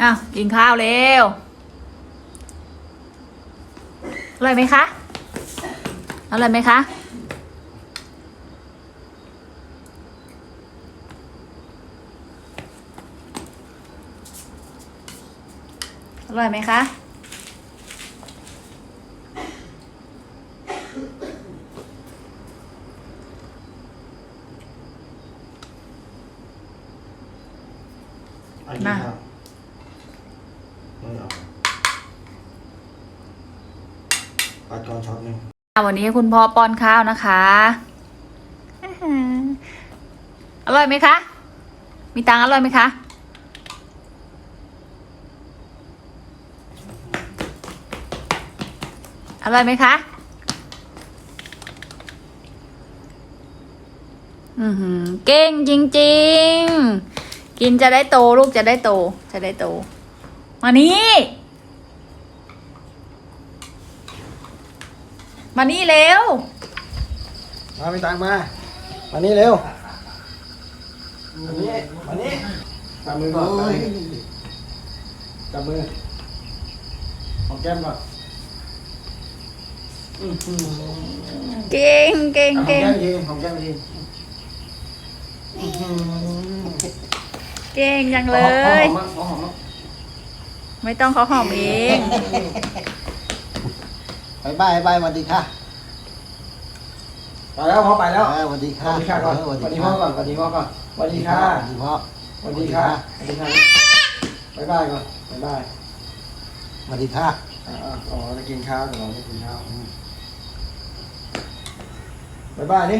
อ้าวกินข้าวเร็วอร่อยไหมคะอร่อยไหมคะอร่อยไหมคะอันนี้ครับ ไม่เอาปัดก่อนช็อตหนึ่งวันนี้คุณพ่อป้อนข้าวนะคะอร่อยไหมคะ มีตังอร่อยไหมคะอร่อยไหมคะ อือหือ เก่งจริง ๆ กินจะได้โต ลูกจะได้โต จะได้โต มานี่ มานี่เร็ว มาไปตังมา มานี่เร็ว มานี่ มานี่จับมือก่อนไปจับมือหอมแก้มก่อนอื้อหือเก่งเก่งหอมเก่แก้งมทีหอมแก้มทีอื้อหือเก่งจังเลยหอมมากหอมมาก ไม่ต้องเขาหอมเองบายบายบายสวัสดีค่ะไปแล้วพ่อไปแล้ว เออสวัสดีสค่ะวัสดีค่ะก่อนเสวัสดีพ่อก่อนสวัสดีพ่อก่อนสวัสดีค่ะสวัสดีพ่อสวัสดีค่ะสวัสดีค่ะบ๊ายบายก่อนบ๊ายบายสวัสดีค่ะอ่าอ๋อจะกินข้าวแต่เราไม่กินข้าวบ๊ายบายดิ